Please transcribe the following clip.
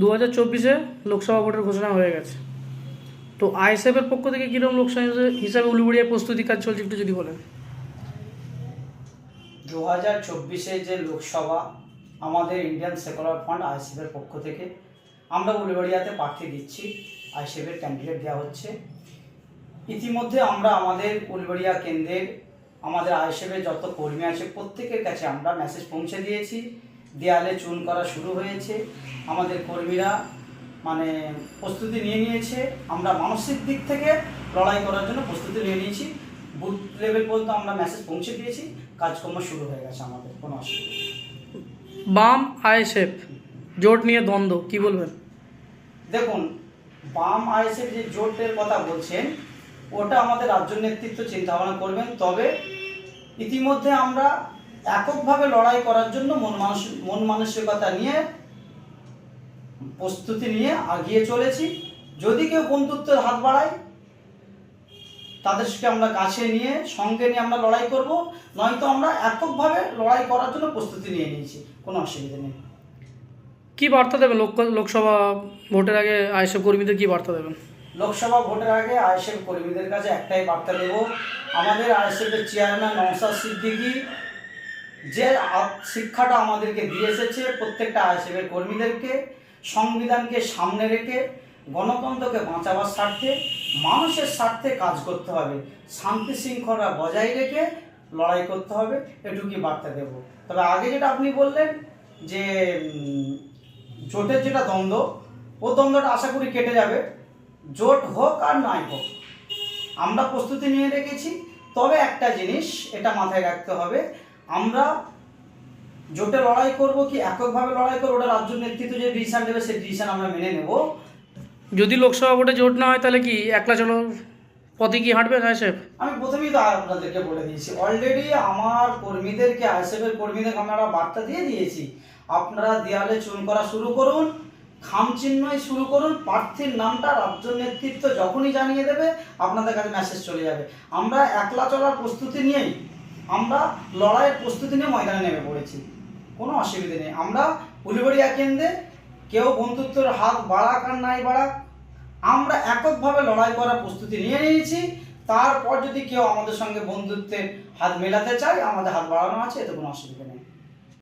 দু হাজার চব্বিশে লোকসভা ভোটের ঘোষণা হয়ে গেছে। তো আইএসএফের পক্ষ থেকে কীরকম লোকসভা হিসাবে উলুবড়িয়ায় প্রস্তুতি কাজ চলছে একটু যদি বলেন। দু হাজার চব্বিশে যে লোকসভা, আমাদের ইন্ডিয়ান সেকুলার ফান্ড আইসিএফের পক্ষ থেকে, আমরা উলুবাড়িয়াতে প্রার্থী দিচ্ছি আইসিএফের ক্যান্ডিডেট দেওয়া হচ্ছে। ইতিমধ্যে আমরা আমাদের উলুবাড়িয়া কেন্দ্রের, আমাদের আইসিএফের যত কর্মী আছে, প্রত্যেকের কাছে আমরা মেসেজ পৌঁছে দিয়েছি। দেয়ালে চুন করা শুরু হয়েছে। আমাদের কর্মীরা মানে প্রস্তুতি নিয়ে নিয়েছে। আমরা মানসিক দিক থেকে লড়াই করার জন্য প্রস্তুতি নিয়ে নিয়েছি। বুথ লেভেল পর্যন্ত আমরা মেসেজ পৌঁছে দিয়েছি। কাজকর্ম শুরু হয়ে গেছে আমাদের কোনো অসুবিধা। বাম আইএসএফ জোট নিয়ে দ্বন্দ্ব কি বলবেন? দেখুন বাম আইএসএফ যে জোটের কথা বলছেন ওটা আমাদের রাজ্য নেতৃত্ব চিন্তা ভাবনা করবেন। তবে ইতিমধ্যে আমরা এককভাবে লড়াই করার জন্য মন মানস মন মানসিকতা নিয়ে প্রস্তুতি নিয়ে আগিয়ে চলেছি। যদি কেউ বন্ধুত্বের হাত বাড়ায় তাদেরকে আমরা কাছে নিয়ে সঙ্গে নিয়ে আমরা লড়াই করব নয়তো আমরা এককভাবে লড়াই করার জন্য প্রস্তুতি নিয়ে নিয়েছি। কোনো অসুবিধা নেই। কি বার্তা দেবেন? লোক লোকসভা ভোটের আগে আইএসএফ কর্মীদের কি বার্তা দেবেন? লোকসভা ভোটের আগে আইএসএফ কর্মীদের কাছে একটাই বার্তা দেব। আমাদের আইএসএফের চেয়ারম্যান নওসাদ সিদ্দিকী যে শিক্ষাটা আমাদেরকে দিয়ে এসেছে প্রত্যেকটা আইএসএফের কর্মীদেরকে, সংবিধানকে সামনে রেখে গণতন্ত্রকে বাঁচাবার স্বার্থে, মানুষের স্বার্থে কাজ করতে হবে। শান্তি শৃঙ্খলা বজায় রেখে লড়াই করতে হবে, এটুকুই বার্তা দেব। তবে আগে যেটা আপনি বললেন যে জোটের যেটা দ্বন্দ্ব, ও দ্বন্দ্বটা আশা করি কেটে যাবে। জোট হোক আর নাই হোক, আমরা প্রস্তুতি নিয়ে রেখেছি। তবে একটা জিনিস এটা মাথায় রাখতে হবে আমরা জোটে লড়াই করব কি এককভাবে লড়াই করব? ওটা রাজ্য নেতৃত্ব যে ডিসিশন দেবে সেই ডিসিশন আমরা মেনে নেব। যদি লোকসভা ভোটে জোট না হয় তাহলে কি একলা চলো পথে কি হাঁটবেন আইএসএফ? আমি প্রথমেই তো আপনাদেরকে বলে দিয়েছি অলরেডি আমার কর্মীদেরকে আইএসএফের কর্মীদেরকে আমরা বার্তা দিয়ে দিয়েছি। আপনারা দেয়ালে চুন করা শুরু করুন খাম চিহ্নই শুরু করুন প্রার্থীর নামটা রাজ্য নেতৃত্ব যখনই জানিয়ে দেবে আপনাদের কাছে মেসেজ চলে যাবে। আমরা একলা চলার প্রস্তুতি নিয়েই আমরা লড়াইয়ের প্রস্তুতি নিয়ে ময়দানে নেমে পড়েছি। কোনো অসুবিধা নেই। আমরা উলিবড়িয়া কেন্দ্রে কেউ বন্ধুত্বের হাত বাড়াক আর নাই বাড়াক, আমরা এককভাবে লড়াই করার প্রস্তুতি নিয়ে নিয়েছি। তারপর যদি কেউ আমাদের সঙ্গে বন্ধুত্বের হাত মেলাতে চায়, আমাদের হাত বাড়ানো আছে, এতে কোনো অসুবিধা নেই।